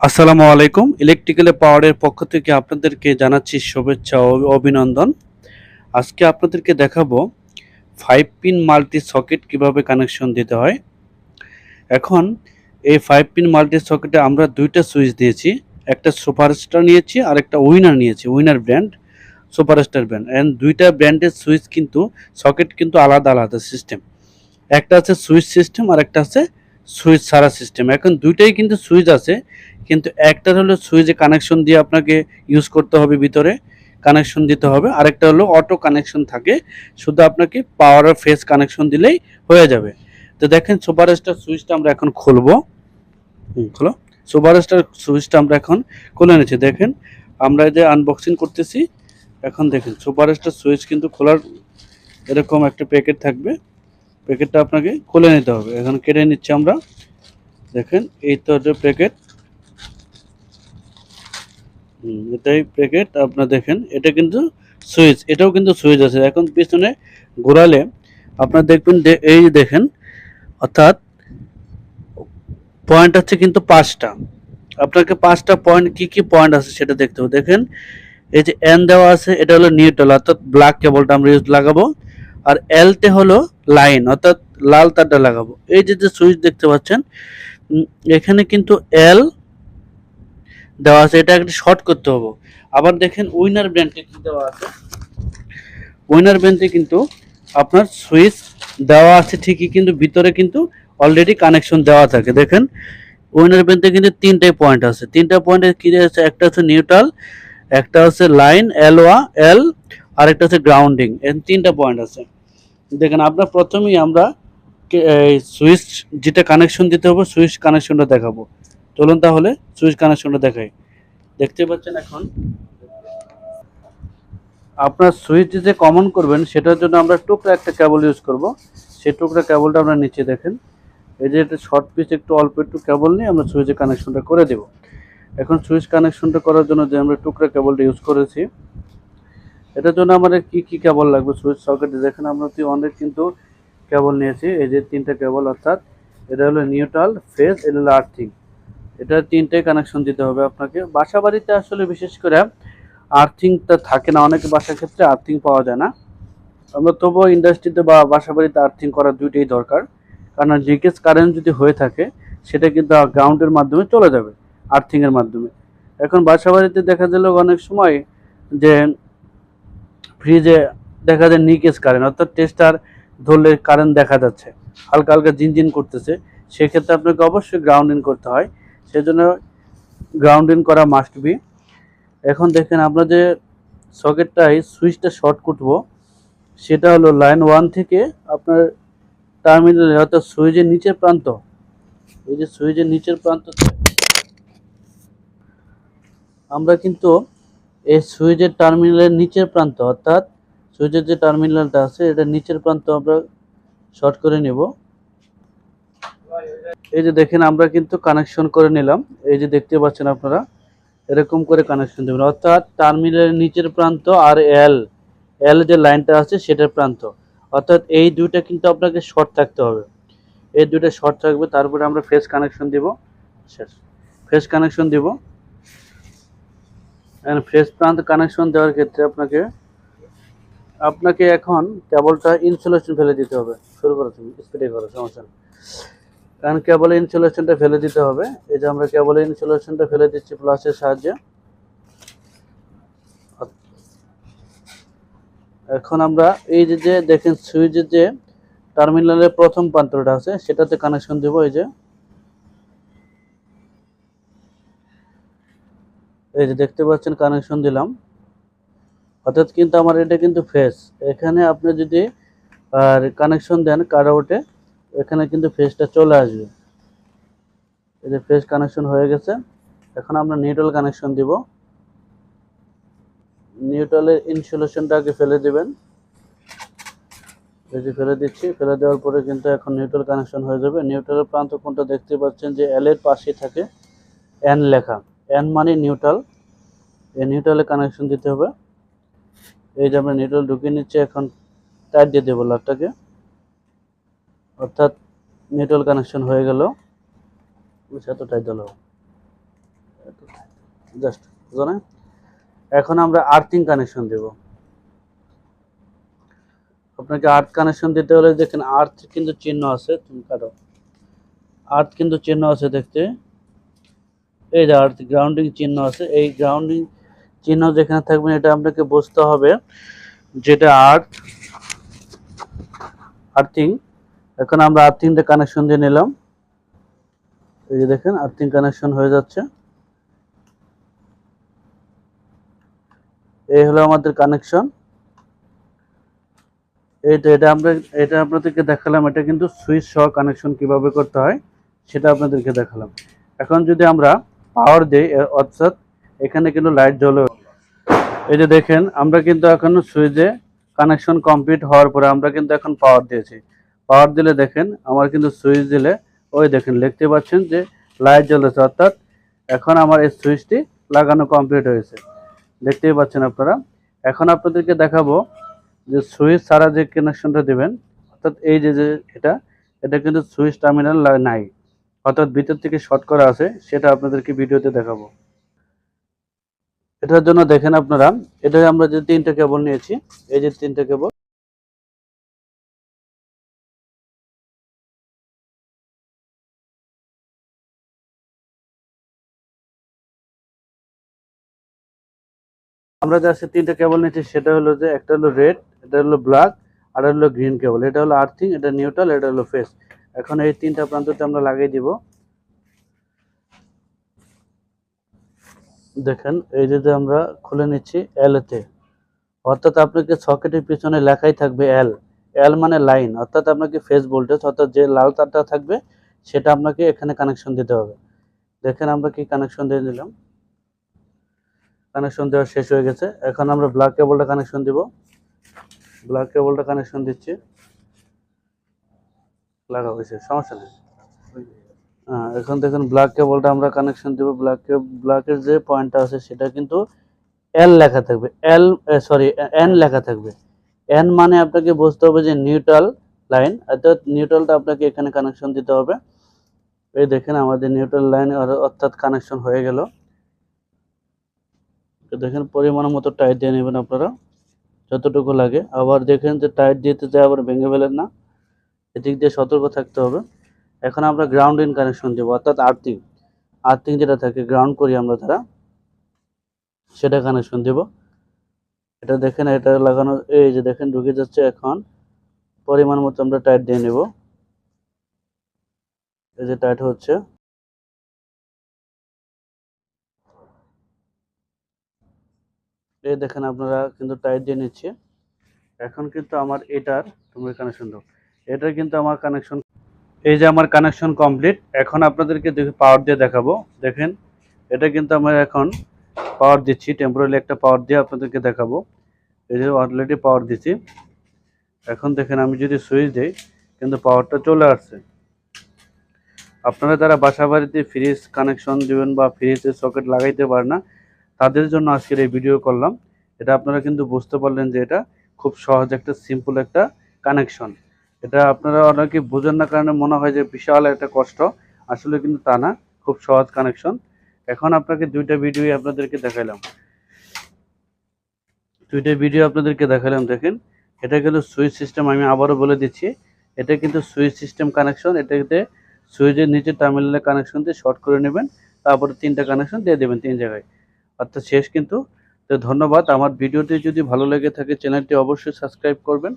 আসসালামু আলাইকুম। ইলেকট্রিক্যাল পাওয়ারের পক্ষ থেকে আপনাদেরকে জানাচ্ছি শুভেচ্ছা ও অভিনন্দন। আজকে আপনাদেরকে দেখাবো ফাইভ পিন মাল্টি সকেট কীভাবে কানেকশন দিতে হয়। এখন এই ফাইভ পিন মাল্টি সকেটে আমরা দুইটা সুইচ দিয়েছি। একটা সুপারস্টার নিয়েছি আর একটা উইনার নিয়েছি winner brand superstar brand. And দুইটা ব্র্যান্ডের সুইচ কিন্তু, সকেট কিন্তু আলাদা আলাদা সিস্টেম একটা আছে সুইচ সিস্টেম আর একটা আছে সুইচ সারা সিস্টেম এখন দুইটাই কিন্তু সুইচ আছে, কিন্তু একটার হলো সুইচে কানেকশন দিয়ে আপনাকে ইউজ করতে হবে ভিতরে কানেকশন দিতে হবে। আরেকটা হলো অটো কানেকশন থাকে, শুধু আপনাকে পাওয়ার ফেস কানেকশন দিলেই হয়ে যাবে। তো দেখেন সুপার স্টার সুইচটা আমরা এখন খুলবো। খোলো। সুপার স্টার সুইচটা আমরা এখন খুলে নিচ্ছি। দেখেন, আমরা যে আনবক্সিং করতেছি এখন দেখেন সুপার স্টার সুইচ কিন্তু খোলার এরকম একটা প্যাকেট থাকবে। প্যাকেটটা আপনাকে খুলে নিতে হবে। এখন কেটে নিচ্ছি আমরা। দেখেন এই তো প্যাকেট। হুম, এটাই প্যাকেট। আপনার দেখেন এটা কিন্তু সুইচ এটাও কিন্তু সুইচ আছে। এখন পিছনে ঘোরালে আপনার দেখবেন এই দেখেন অর্থাৎ পয়েন্ট হচ্ছে কিন্তু পাঁচটা। আপনাকে পাঁচটা পয়েন্ট কি কি পয়েন্ট আছে সেটা দেখতে হবে। দেখেন এই যে এন দেওয়া আছে, এটা হলো নিউট্রাল অর্থাৎ ব্ল্যাক কেবলটা আমরা ইউজ লাগাবো। আর এলতে হলো লাইন অর্থাৎ লাল তারটা লাগাবো। এই যে যে সুইচ দেখতে পাচ্ছেন এখানে কিন্তু এল দেওয়া আছে, এটা একটা শর্ট করতে হবে। আবার দেখেন উইনার ব্র্যান্ডে কি দেওয়া আছে? উইনার ব্র্যান্ডে কিন্তু আপনার সুইচ দেওয়া আছে ঠিকই, কিন্তু ভিতরে কিন্তু অলরেডি কানেকশন দেওয়া থাকে। দেখেন উইনার ব্র্যান্ডে কিন্তু তিনটাই পয়েন্ট আছে। তিনটা পয়েন্টে কি আছে? একটা হচ্ছে নিউট্রাল একটা হচ্ছে লাইন এল ওয়া এল আর একটা হচ্ছে গ্রাউন্ডিং এর তিনটা পয়েন্ট আছে। দেখেন আপনার প্রথমেই আমরা সুইচ যেটা কানেকশন দিতে হবে সুইচ কানেকশনটা দেখাবো। চলুন তাহলে সুইচ কানেকশনটা দেখাই। দেখতে পাচ্ছেন এখন, আপনার সুইচ যে কমন করবেন, সেটার জন্য আমরা টুকরা একটা কেবল ইউজ করব। সেই টুকরা কেবলটা আমরা নিচে দেখেন। এই যে এটা শর্ট পিস একটু অল্প একটু কেবল নিয়ে আমরা সুইচের কানেকশনটা করে দেব। এখন সুইচ কানেকশনটা করার জন্য যে আমরা টুকরা কেবলটা ইউজ করেছি, এটার জন্য আমাদের কি কি কেবল লাগবে সুইচ সকেটে দেখেন আমরা অনেক কিন্তু কেবল নিয়েছি, এই যে তিনটা কেবল অর্থাৎ এটা হলো নিউট্রাল ফেজ এটা হলো আর্থিং এটা তিনটাই কানেকশন দিতে হবে আপনাকে। বাসা বাড়িতে আসলে বিশেষ করে আর্থিংটা থাকে না, অনেক বাসার ক্ষেত্রে আর্থিং পাওয়া যায় না। আমরা তবুও ইন্ডাস্ট্রিতে বা বাসা বাড়িতে আর্থিং করা দুইটাই দরকার। কারণ লিকেজ কারেন্ট যদি হয়ে থাকে, সেটা কিন্তু গ্রাউন্ডের মাধ্যমে চলে যাবে। আর্থিংয়ের মাধ্যমে। এখন বাসা বাড়িতে দেখা গেল অনেক সময় যে ফ্রিজে দেখা যায় নিকেজ কারেন্ট অর্থাৎ টেস্টার ধরলে কারেন্ট দেখা যাচ্ছে, হালকা হালকা জিনজিন করতেছে। সেক্ষেত্রে আপনাকে অবশ্যই গ্রাউন্ডিং করতে হয়। সেজন্য গ্রাউন্ডিং করা মাস্ট বি এখন দেখেন আমরা যে সকেটটাই সুইচটা শর্ট করব, সেটা হলো লাইন ওয়ান থেকে আপনার টার্মিনাল অর্থাৎ সুইচের নিচের প্রান্ত। এই যে সুইচের নিচের প্রান্ত আমরা কিন্তু এই সুইচের টার্মিনালের নিচের প্রান্ত, অর্থাৎ সুইচের যে টার্মিনালটা আছে, এটা নিচের প্রান্ত আমরা শর্ট করে নেব। এই যে দেখেন, আমরা কিন্তু কানেকশন করে নিলাম। এই যে দেখতে পাচ্ছেন আপনারা, এরকম করে কানেকশন দেবেন। অর্থাৎ টার্মিনালের নিচের প্রান্ত আর এল এল যে লাইনটা আছে, সেটার প্রান্ত। অর্থাৎ এই দুইটা কিন্তু আপনাকে শর্ট থাকতে হবে। এই দুইটা শর্ট থাকবে, তারপরে আমরা ফেস কানেকশন দিব। শেষ। ফেস কানেকশন দিব। ফেস প্রান্ত কানেকশন দেওয়ার ক্ষেত্রে আপনাকে আপনাকে এখন কেবলটা ইনসুলেশন ফেলে দিতে হবে। শুরু করো তুমি স্পিডে করো, সমস্যা। কারণ কেবল ইনসুলেশনটা ফেলে দিতে হবে। এই যে আমরা কেবল ইনসুলেশনটা ফেলে দিচ্ছি প্লাসের সাহায্যে। এখন আমরা এই যে যে, দেখেন, সুইচের যে টার্মিনালের প্রথম প্রান্তটা আছে, সেটাতে কানেকশন দেবো, এই যে। এই যে দেখতে পাচ্ছেন কানেকশন দিলাম। অর্থাৎ কিন্তু আমার এটা কিন্তু ফেস এখানে আপনি যদি, আর কানেকশন দেন কারআউটে এখানে কিন্তু ফেসটা চলে আসবে। এই যে ফেস কানেকশন হয়ে গেছে। এখন আমরা নিউট্রাল কানেকশন দিব। নিউট্রালের ইনসুলেশনটা আগে ফেলে দিবেন। এই যে ফেলে দিচ্ছি, ফেলে দেওয়ার পরে কিন্তু এখন নিউট্রাল কানেকশন হয়ে যাবে। নিউট্রালের প্রান্ত কোনটা দেখতে পাচ্ছেন যে এল এর পাশে থাকে এন লেখা। এন মানে নিউট্রাল এই নিউট্রালে কানেকশন দিতে হবে। এই যে আমরা নিউট্রাল ঢুকিয়ে নিচ্ছি, এখন টাইট দিয়ে দেবো লাটটাকে। অর্থাৎ নেটওয়ার্ক কানেকশন হয়ে গেল। এতটাই দিল জাস্ট বুঝো এখন আমরা আর্থিং কানেকশন দেব। আপনাকে আর্থ কানেকশন দিতে হলে দেখেন আর্থ কিন্তু চিহ্ন আছে, তুমি কাটো। আর্থ কিন্তু চিহ্ন আছে দেখতে। এই যে আর্থ গ্রাউন্ডিং চিহ্ন আছে, এই গ্রাউন্ডিং চিহ্ন যেখানে থাকবে এটা আপনাকে বুঝতে হবে যেটা আর্থ আর্থিং। এখন আমরা আর্থিংটা কানেকশন দিয়ে নিলাম। এই যে দেখেন, আর্থিং কানেকশন হয়ে যাচ্ছে। এই হলো আমাদের কানেকশন এইটা এটা আমরা, এটা আপনাদেরকে দেখালাম, এটা কিন্তু সুইচ সহ কানেকশন কীভাবে করতে হয়, সেটা আপনাদেরকে দেখালাম। এখন যদি আমরা পাওয়ার দিই অর্থাৎ এখানে কিন্তু লাইট জ্বলে এই যে দেখেন, আমরা কিন্তু এখন সুইচে কানেকশন কমপ্লিট হওয়ার পরে আমরা কিন্তু এখন পাওয়ার দিয়েছি। পাওয়ার দিলে দেখেন, আমার কিন্তু সুইচ দিলে, ওই দেখেন, দেখতে পাচ্ছেন যে লাইট জ্বলেছে অর্থাৎ এখন আমার এই সুইচটি লাগানো কমপ্লিট হয়েছে। দেখতেই পাচ্ছেন আপনারা। এখন আপনাদেরকে দেখাবো যে সুইচ ছাড়া যে কানেকশনটা দেবেন, অর্থাৎ এই যে যে এটা এটা কিন্তু সুইচ টার্মিনাল নাই। অর্থাৎ ভিতর থেকে শর্ট করা আছে, সেটা আপনাদেরকে ভিডিওতে দেখাবো। এটার জন্য দেখেন আপনারা, এটা আমরা যে তিনটা কেবল নিয়েছি, এই যে তিনটা কেবল আমরা যে তিনটা কেবল নিয়েছি, সেটা হলো যে একটা হলো রেড এটা হলো ব্ল্যাক আর হলো গ্রিন কেবল এটা হলো আর্থিং এটা নিউট্রাল এটা হলো ফেস এখন এই তিনটা প্রান্ততে আমরা লাগিয়ে দিব। দেখেন, এই যে আমরা খুলে নিচ্ছি এল তে। অর্থাৎ আপনাকে সকেটের পিছনে লেখাই থাকবে এল এল মানে লাইন, অর্থাৎ আপনাকে ফেস ভোল্টেজ, অর্থাৎ যে লাল তারটা থাকবে, সেটা আপনাকে এখানে কানেকশন দিতে হবে। দেখেন, আমরা কি কানেকশন দিয়ে দিলাম? কানেকশন দেওয়া শেষ হয়ে গেছে। এখন আমরা ব্ল্যাক কেবলটা কানেকশন দিব। ব্ল্যাক কেবলটা কানেকশন দিচ্ছি। লাগা হয়েছে, সমস্যা নেই। হ্যাঁ এখন দেখুন ব্ল্যাক কেবলটা আমরা কানেকশন দিব ব্ল্যাক ব্ল্যাকের যে পয়েন্টটা আছে সেটা কিন্তু এল লেখা থাকবে এল সরি এন লেখা থাকবে। এন মানে আপনাকে বুঝতে হবে যে নিউট্রাল লাইন অর্থাৎ নিউট্রালটা আপনাকে এখানে কানেকশন দিতে হবে। এই দেখেন আমাদের নিউট্রাল লাইন অর্থাৎ কানেকশন হয়ে গেল। দেখেন পরিমাণ মতো টাইট দিয়ে নেবেন আপনারা, যতটুকু লাগে। আবার দেখেন যে টাইট দিতে যায় আবার ভেঙে ফেলেন না। এদিক দিয়ে সতর্ক থাকতে হবে। এখন আমরা গ্রাউন্ড ইন কানেকশন দেবো, অর্থাৎ আর্থিং আর্থিং যেটা থাকে গ্রাউন্ড করি আমরা তারা, সেটা কানেকশন দেব। এটা দেখেন, এটা লাগানো, এই যে দেখেন, ঢুকে যাচ্ছে এখন। পরিমাণ মতো আমরা টাইট দিয়ে নেব। এই যে টাইট হচ্ছে। এই দেখেন, আপনারা কিন্তু টাইট দিয়ে নিচ্ছে। এখন কিন্তু আমার এটার তোমরা কানেকশন দাও। এটার কিন্তু আমার কানেকশন এই যে আমার কানেকশন কমপ্লিট এখন আপনাদেরকে দেখে পাওয়ার দিয়ে দেখাবো, দেখেন, এটা কিন্তু আমার এখন পাওয়ার দিচ্ছি টেম্পোরারি একটা পাওয়ার দিয়ে আপনাদেরকে দেখাবো। এই যে অলরেডি পাওয়ার দিচ্ছি। এখন দেখেন, আমি যদি সুইচ দিই, কিন্তু পাওয়ারটা চলে আসছে। আপনারা যারা বাসা বাড়িতে ফ্রিজ কানেকশন দেবেন বা ফ্রিজের সকেট লাগাইতে পারে না, তাদের জন্য আজকের এই ভিডিও করলাম। এটা আপনারা কিন্তু বুঝতে পারলেন যে এটা খুব সহজ একটা সিম্পল একটা কানেকশন এটা আপনারা অনেকে বোঝেন না, কারণে মনে হয় যে বিশাল একটা কষ্ট। আসলে কিন্তু তা না, খুব সহজ কানেকশন এখন আপনাকে দুইটা ভিডিও আপনাদেরকে দেখালাম দুইটা ভিডিও আপনাদেরকে দেখালাম দেখেন। এটা কিন্তু সুইচ সিস্টেম আমি আবারও বলে দিচ্ছি। এটা কিন্তু সুইচ সিস্টেম কানেকশন এটাতে সুইচের নিচে টার্মিনালের কানেকশন দিয়ে শর্ট করে নেবেন, তারপরে তিনটা কানেকশন দিয়ে দেবেন তিন জায়গায়। অর্থাৎ শেষ কিন্তু। তো ধন্যবাদ। আমার ভিডিওটি যদি ভালো লেগে থাকে চ্যানেলটি অবশ্যই সাবস্ক্রাইব করবেন।